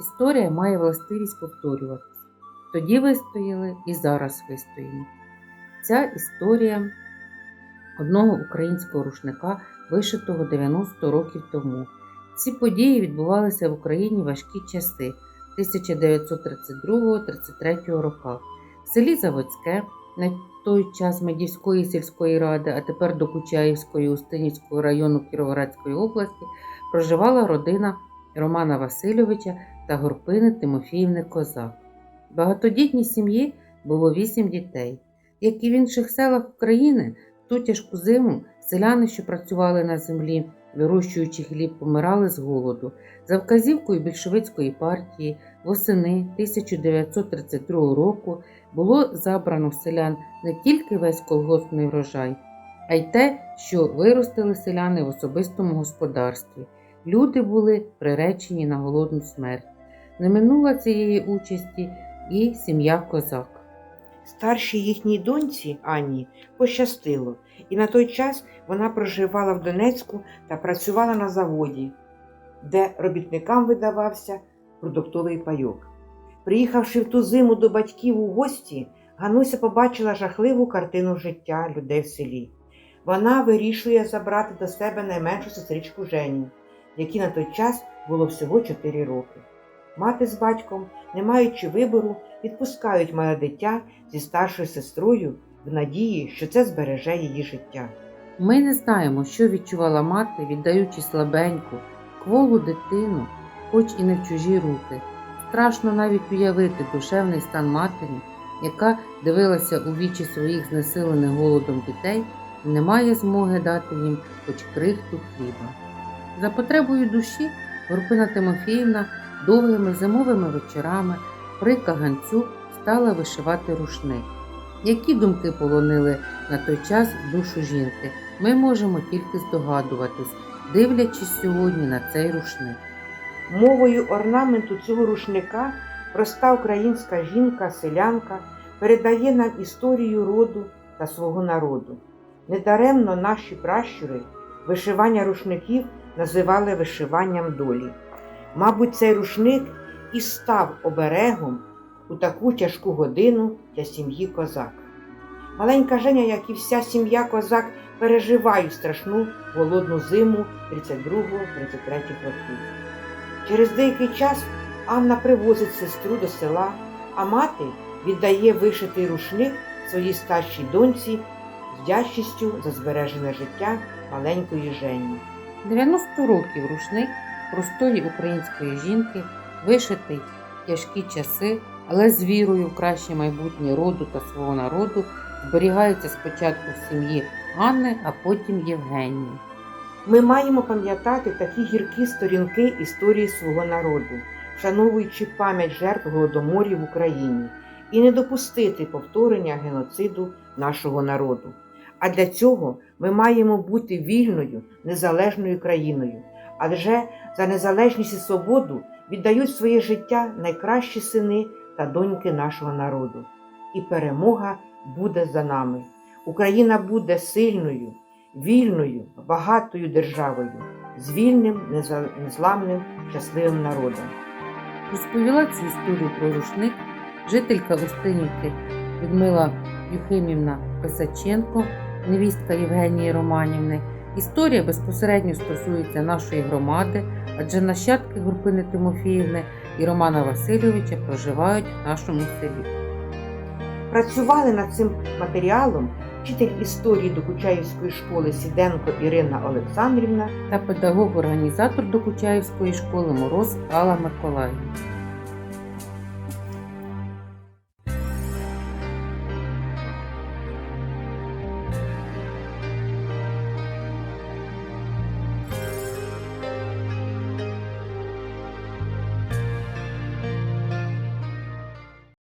Історія має властивість повторюватися. Тоді вистояли і зараз вистоїмо. Ця історія одного українського рушника, вишитого 90 років тому. Ці події відбувалися в Україні важкі часи 1932-33 роках. В селі Заводське, на той час Медівської сільської ради, а тепер Докучаївської Устинівського району Кіровоградської області, проживала родина Романа Васильовича та Горпини Тимофіївни Козак. Багатодітній сім'ї було вісім дітей. Як і в інших селах України, в ту тяжку зиму селяни, що працювали на землі, вирощуючи хліб, помирали з голоду. За вказівкою більшовицької партії восени 1932 року було забрано в селян не тільки весь колгоспний врожай, а й те, що виростили селяни в особистому господарстві. Люди були приречені на голодну смерть. Не минула цієї участі і сім'я козак. Старшій їхній доньці Анні пощастило, і на той час вона проживала в Донецьку та працювала на заводі, де робітникам видавався продуктовий пайок. Приїхавши в ту зиму до батьків у гості, Гануся побачила жахливу картину життя людей в селі. Вона вирішує забрати до себе найменшу сестричку Женю, якій на той час було всього 4 роки. Мати з батьком, не маючи вибору, відпускають мале дитя зі старшою сестрою в надії, що це збереже її життя. Ми не знаємо, що відчувала мати, віддаючи слабеньку, кволу дитину, хоч і не в чужі руки. Страшно навіть уявити душевний стан матері, яка дивилася у вічі своїх знесилених голодом дітей і не має змоги дати їм хоч крихту хліба. За потребою душі Горпина Тимофіївна довгими зимовими вечорами при каганцю стала вишивати рушник. Які думки полонили на той час душу жінки, ми можемо тільки здогадуватись, дивлячись сьогодні на цей рушник. Мовою орнаменту цього рушника проста українська жінка-селянка передає нам історію роду та свого народу. Недаремно наші пращури вишивання рушників називали вишиванням долі. Мабуть, цей рушник і став оберегом у таку тяжку годину для сім'ї козак. Маленька Женя, як і вся сім'я козак, переживають страшну голодну зиму 32-33 років. Через деякий час Анна привозить сестру до села, а мати віддає вишитий рушник своїй старшій доньці з вдячністю за збережене життя маленької Жені. 90 років рушник простої української жінки, вишитий в тяжкі часи, але з вірою в краще майбутнє роду та свого народу, зберігається спочатку в сім'ї Анни, а потім Євгенії. Ми маємо пам'ятати такі гіркі сторінки історії свого народу, вшановуючи пам'ять жертв голодоморів в Україні і не допустити повторення геноциду нашого народу. А для цього ми маємо бути вільною, незалежною країною, адже за незалежність і свободу віддають своє життя найкращі сини та доньки нашого народу. І перемога буде за нами. Україна буде сильною, вільною, багатою державою, з вільним, незламним, щасливим народом. Розповіла цю історію про рушник жителька Устинівки Людмила Юхимівна Косаченко, невістка Євгенії Романівни. Історія безпосередньо стосується нашої громади, адже нащадки Гурпини Тимофіївни і Романа Васильовича проживають в нашому селі. Працювали над цим матеріалом вчитель історії Докучаївської школи Сіденко Ірина Олександрівна та педагог-організатор Докучаївської школи Мороз Алла Миколаївна.